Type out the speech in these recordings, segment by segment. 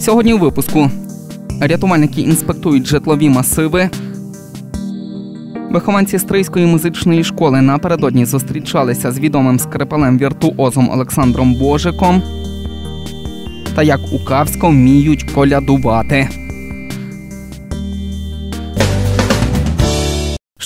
Сьогодні у випуску рятувальники інспектують житлові масиви. Вихованці Стрийської музичної школи напередодні зустрічалися з відомим скрипалем віртуозом Олександром Божиком. Та як у Кавсько вміють колядувати.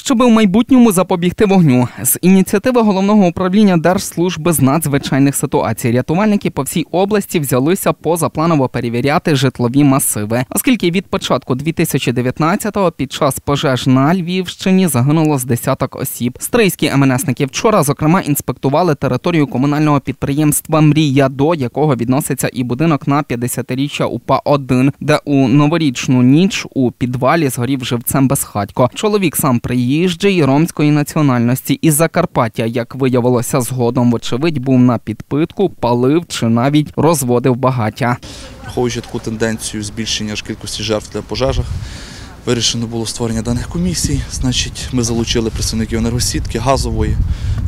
Щоб у майбутньому запобігти вогню, з ініціативи головного управління Держслужби з надзвичайних ситуацій рятувальники по всій області взялися позапланово перевіряти житлові масиви, оскільки від початку 2019-го під час пожеж на Львівщині загинуло з десяток осіб. Стрийські МНСники вчора, зокрема, інспектували територію комунального підприємства Мрія, до якого відноситься і будинок на 50-річчя УПА 1 де у новорічну ніч у підвалі згорів живцем безхатько. Чоловік сам приїхав приїжджий ромської національності із Закарпаття, як виявилося згодом, вочевидь, був на підпитку, палив чи навіть розводив багаття. Враховуючи таку тенденцію збільшення ж кількості жертв для пожежах, вирішено було створення даних комісій. Значить, ми залучили представників енергосітки, газової,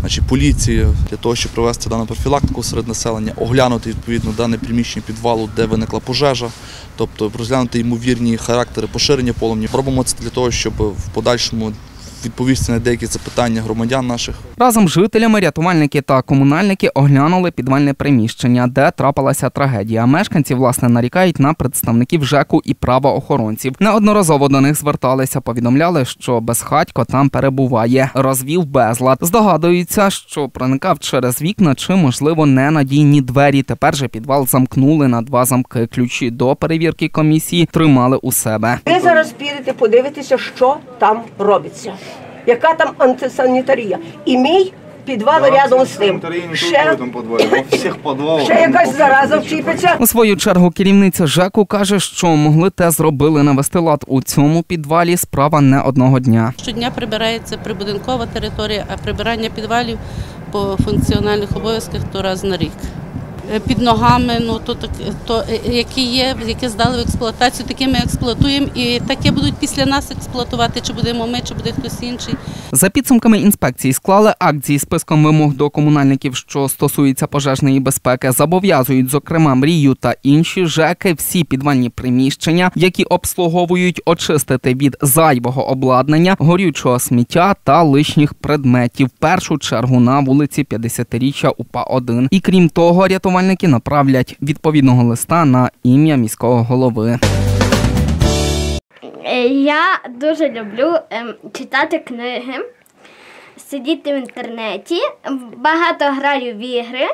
значить, поліції для того, щоб провести дану профілактику серед населення, оглянути відповідно дане приміщення підвалу, де виникла пожежа, тобто розглянути ймовірні характери поширення полум'я. Робимо це для того, щоб в подальшому відповісти на деякі запитання громадян наших. Разом з жителями, рятувальники та комунальники оглянули підвальне приміщення, де трапилася трагедія. Мешканці власне нарікають на представників ЖЕКу і правоохоронців. Неодноразово до них зверталися, повідомляли, що безхатько там перебуває, розвів безлад. Здогадуються, що проникав через вікна чи, можливо, ненадійні двері. Тепер же підвал замкнули на два замки. Ключі до перевірки комісії тримали у себе. Ви зараз підете подивитися, що там робиться яка там антисанітарія. І мій підвал рядом з тим. Ще, ще якась зараза вчіпиться. У свою чергу керівниця ЖЕКу каже, що могли те зробили навести лад у цьому підвалі. Справа не одного дня. Щодня прибирається прибудинкова територія, а прибирання підвалів по функціональних обов'язках то раз на рік. Е, під ногами, ну то так то е, які є, які здали в експлуатацію, такі ми експлуатуємо, і таке будуть після нас експлуатувати, чи будемо ми, чи буде хтось інший. За підсумками інспекції склали акт зі списком вимог до комунальників, що стосуються пожежної безпеки, зобов'язують, зокрема, мрію та інші ЖЕКи, всі підвальні приміщення, які обслуговують очистити від зайвого обладнання, горючого сміття та лишніх предметів. В першу чергу на вулиці 50-річчя УПА 1 І крім того, рятування рятувальники направлять відповідного листа на ім'я міського голови. Я дуже люблю ем, читати книги, сидіти в інтернеті, багато граю в ігри.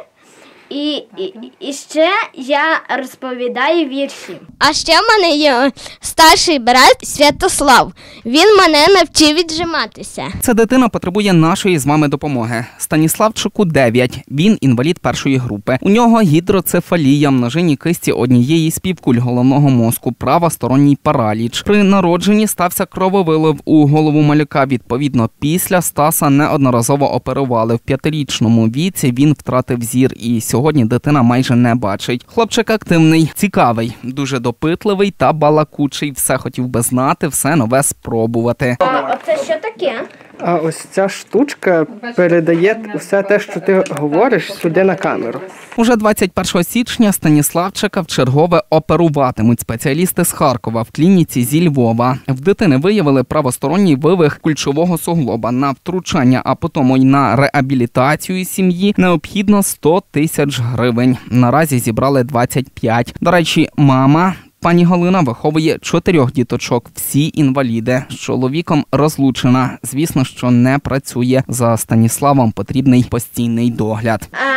І, і, і ще я розповідаю вірші. А ще в мене є старший брат Святослав. Він мене навчив віджиматися. Ця дитина потребує нашої з вами допомоги. Станіславчику 9. Він інвалід першої групи. У нього гідроцефалія, множині кисті однієї з півкуль головного мозку, правосторонній параліч. При народженні стався крововилив у голову малюка. Відповідно, після Стаса неодноразово оперували в п'ятирічному віці. Він втратив зір і сьогодні сьогодні дитина майже не бачить. Хлопчик активний, цікавий, дуже допитливий та балакучий. Все хотів би знати, все нове спробувати. А це що таке? А ось ця штучка передає все те, що ти говориш, сюди на камеру. Уже 21 січня Станіславчика в чергове оперуватимуть спеціалісти з Харкова в клініці зі Львова. В дитини виявили правосторонній вивих кульчового суглоба на втручання, а потім й на реабілітацію сім'ї необхідно 100 тисяч гривень. Наразі зібрали 25. До речі, мама Пані Галина виховує чотирьох діточок, всі інваліди. З чоловіком розлучена. Звісно, що не працює. За Станіславом потрібний постійний догляд. А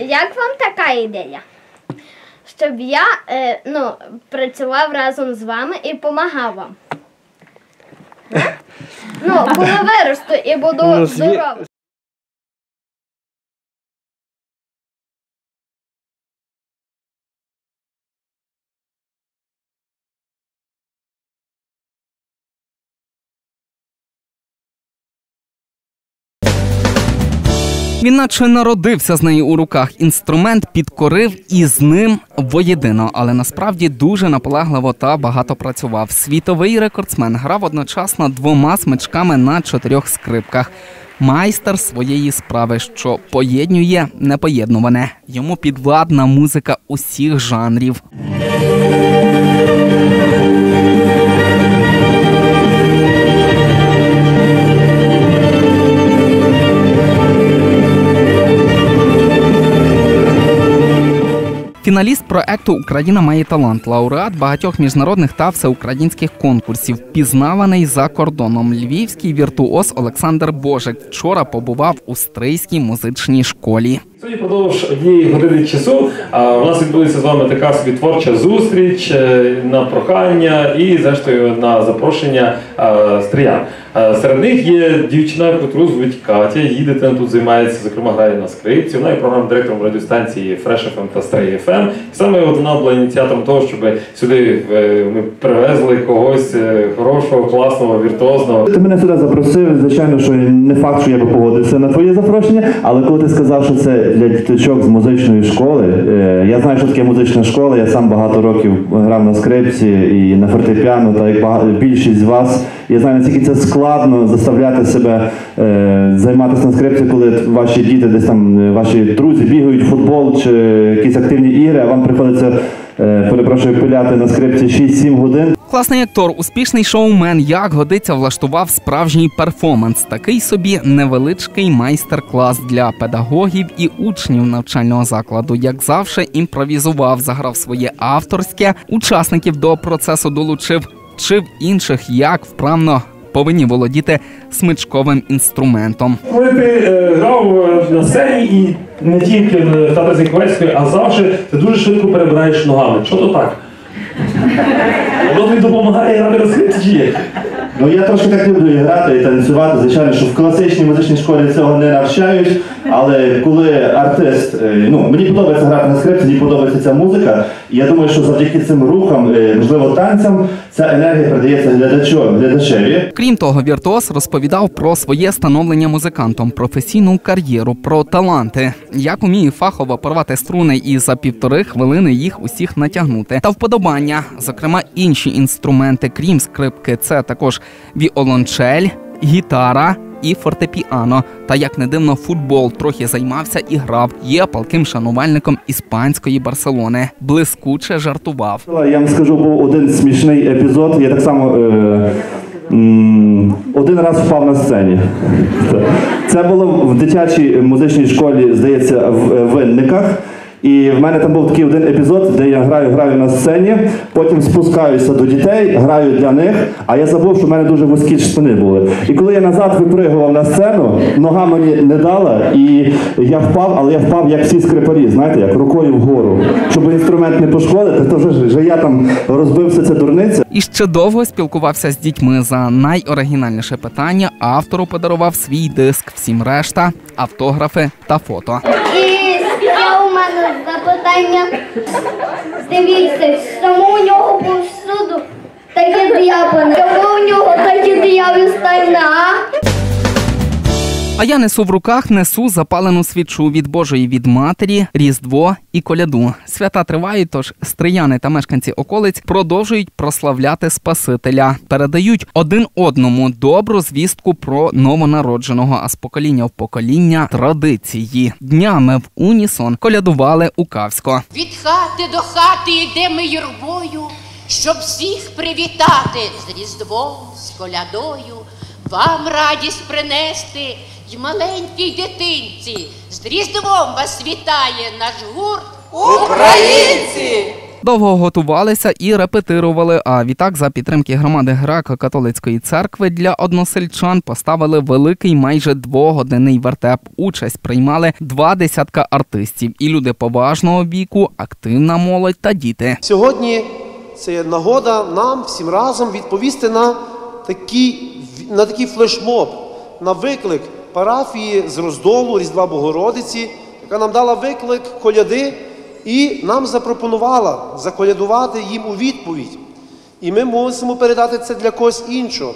як вам така ідея? Щоб я е, ну, працював разом з вами і допомагав вам. Ну, коли виросту і буду Ну, здоровий. Він наче народився з нею у руках. Інструмент підкорив і з ним воєдино, але насправді дуже наполегливо та багато працював. Світовий рекордсмен грав одночасно двома смичками на чотирьох скрипках. Майстер своєї справи, що поєднує непоєднуване. Йому підвладна музика усіх жанрів. Фіналіст проекту Україна має талант, лауреат багатьох міжнародних та всеукраїнських конкурсів, пізнаваний за кордоном. Львівський віртуоз Олександр Божик вчора побував у стрийській музичній школі. Сьогодні продовж однієї години часу а, у нас відбудеться з вами така собі творча зустріч е, на прохання і, зрештою, на запрошення а, стріян. А, Серед них є дівчина, яку звуть Катя. Її дитина тут займається, зокрема, грає на скрипці. Вона є програмним директором радіостанції Fresh FM та Stray FM. Саме вона була ініціатором того, щоб сюди е, ми привезли когось е, хорошого, класного, віртуозного. Ти мене сюди запросив. Звичайно, що не факт, що я би погодився на твоє запрошення, але коли ти сказав, що це для діточок з музичної школи, е, я знаю, що таке музична школа. Я сам багато років грав на скрипці і на фортепіано, так як багато, більшість з вас. Я знаю, наскільки це складно заставляти себе е, займатися на скрипці, коли ваші діти десь там, е, ваші друзі бігають в футбол чи якісь активні ігри, а вам приходиться, перепрошую, пиляти на скрипці 6-7 годин. Класний актор, успішний шоумен, як годиться, влаштував справжній перформанс. Такий собі невеличкий майстер-клас для педагогів і учнів навчального закладу. Як завжди, імпровізував, заграв своє авторське, учасників до процесу долучив, вчив інших, як вправно повинні володіти смичковим інструментом. Коли ти е, грав е, на сцені і не тільки театрі Зіньковецької, а завжди ти дуже швидко перебираєш ногами. Що то так? Воно тобі допомагає грати на скрипці чи є? Ну я трошки так люблю і грати і танцювати. Звичайно, що в класичній музичній школі цього не навчають. Але коли артист, е, ну мені подобається грати на скрипці, мені подобається ця музика. І я думаю, що завдяки цим рухам, е, можливо, танцям, ця енергія передається глядачу, глядачеві. Крім того, віртуоз розповідав про своє становлення музикантом, професійну кар'єру, про таланти, як уміє фахово порвати струни і за півтори хвилини їх усіх натягнути. Та вподобання, зокрема, інші інструменти, крім скрипки, це також віолончель, гітара. І фортепіано, та як не дивно, футбол трохи займався і грав. Є палким шанувальником іспанської Барселони. Блискуче жартував. Я вам скажу, був один смішний епізод. Я так само е, один раз впав на сцені. Це було в дитячій музичній школі, здається, в е, Винниках. І в мене там був такий один епізод, де я граю, граю на сцені, потім спускаюся до дітей, граю для них, а я забув, що в мене дуже вузькі штани були. І коли я назад випригував на сцену, нога мені не дала, і я впав, але я впав як всі скрипарі, знаєте, як рукою вгору. Щоб інструмент не пошкодити, то вже, вже я там розбився це дурниця. І ще довго спілкувався з дітьми за найоригінальніше питання. Автору подарував свій диск. Всім решта, автографи та фото. Мене запитання. Дивіться, чому у нього повсюду такі діяпани? Чому у нього такі дияві стайна? А я несу в руках, несу запалену свічу від Божої від матері, Різдво і коляду. Свята тривають, тож стрияни та мешканці околиць продовжують прославляти Спасителя, передають один одному добру звістку про новонародженого, а з покоління в покоління традиції. Днями в унісон колядували у Кавсько. Від хати до хати йдемо юрбою, щоб всіх привітати з Різдвом, з колядою, вам радість принести й маленькій дитинці. З Різдвом вас вітає наш гурт Українці! Довго готувалися і репетирували. А відтак, за підтримки громади греко-католицької церкви для односельчан поставили великий майже двогодинний вертеп. Участь приймали два десятка артистів і люди поважного віку, активна молодь та діти. Сьогодні це є нагода нам всім разом відповісти на такий, на такий флешмоб, на виклик парафії з роздолу Різдва Богородиці, яка нам дала виклик коляди і нам запропонувала заколядувати їм у відповідь. І ми мусимо передати це для когось іншого.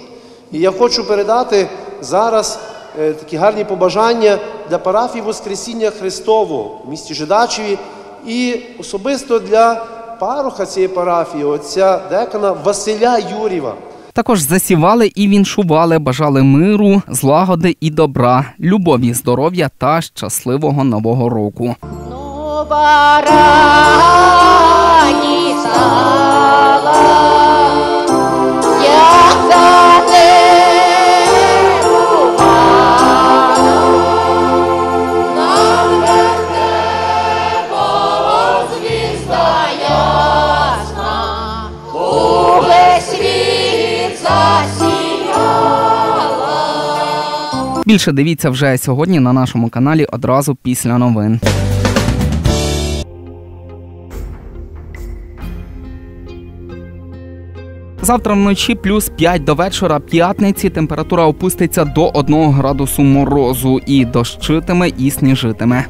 І я хочу передати зараз е, такі гарні побажання для парафії Воскресіння Христового в місті Жидачеві і особисто для пароха цієї парафії, отця декана Василя Юрєва. Також засівали і віншували, бажали миру, злагоди і добра, любові, здоров'я та щасливого нового року. Нова Більше дивіться вже сьогодні на нашому каналі одразу після новин. Завтра вночі плюс 5 до вечора п'ятниці температура опуститься до 1 градусу морозу і дощитиме і сніжитиме.